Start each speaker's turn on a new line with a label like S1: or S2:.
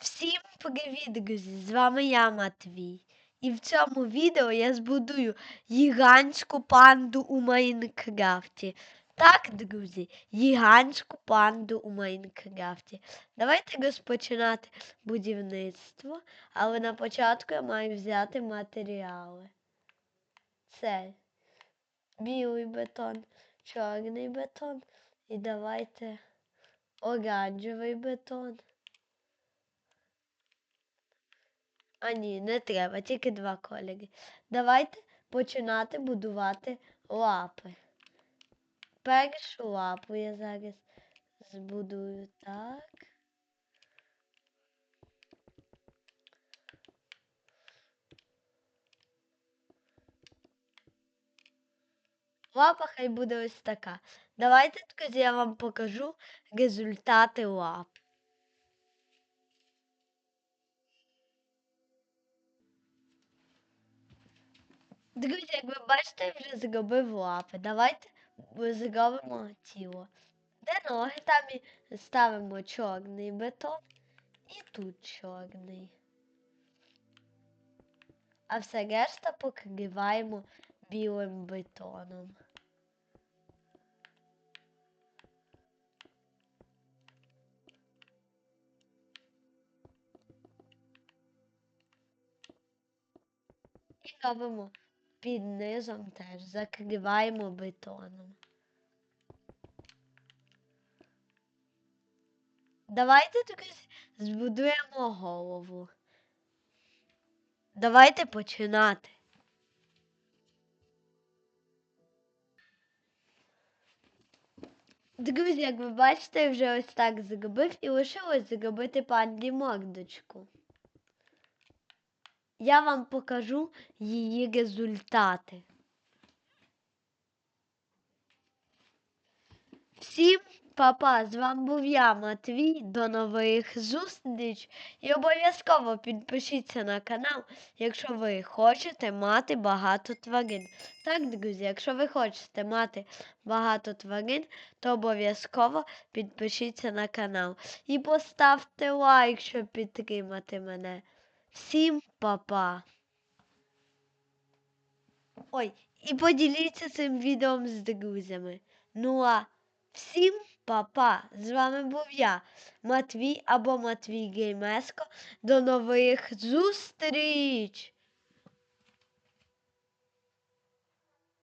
S1: Всім привіт, друзі! З вами я, Матвій. І в цьому відео я збудую гігантську панду у Майнкрафті. Так, друзі, гігантську панду у Майнкрафті. Давайте розпочинати будівництво, але на початку я маю взяти матеріали. Це білий бетон, чорний бетон і давайте оранжевий бетон. А ні, не треба, тільки два кольори. Давайте починати будувати лапи. Першу лапу я зараз збудую так. Лапа хай буде ось така. Давайте друзі, я вам покажу результати лап. Друзі, як ви бачите, я вже зробив лапи. Давайте зробимо тіло. Де ноги, там і ставимо чорний бетон і тут чорний. А все решта покриваємо білим бетоном. І робимо під низом теж закриваємо бетоном. Давайте друзі, збудуємо голову. Давайте починати. Друзі, як ви бачите, я вже ось так зробив і лишилось зробити панді мордочку. Я вам покажу її результати. Всім папа, з вами був я, Матвій. До нових зустріч. І обов'язково підпишіться на канал, якщо ви хочете мати багато тварин. Так, друзі, якщо ви хочете мати багато тварин, то обов'язково підпишіться на канал. І поставте лайк, щоб підтримати мене. Всім па-па. Ой, і поділіться цим відео з друзями. Ну а всім па-па. З вами був я, Матвій або Матвій Геймеско. До нових зустріч!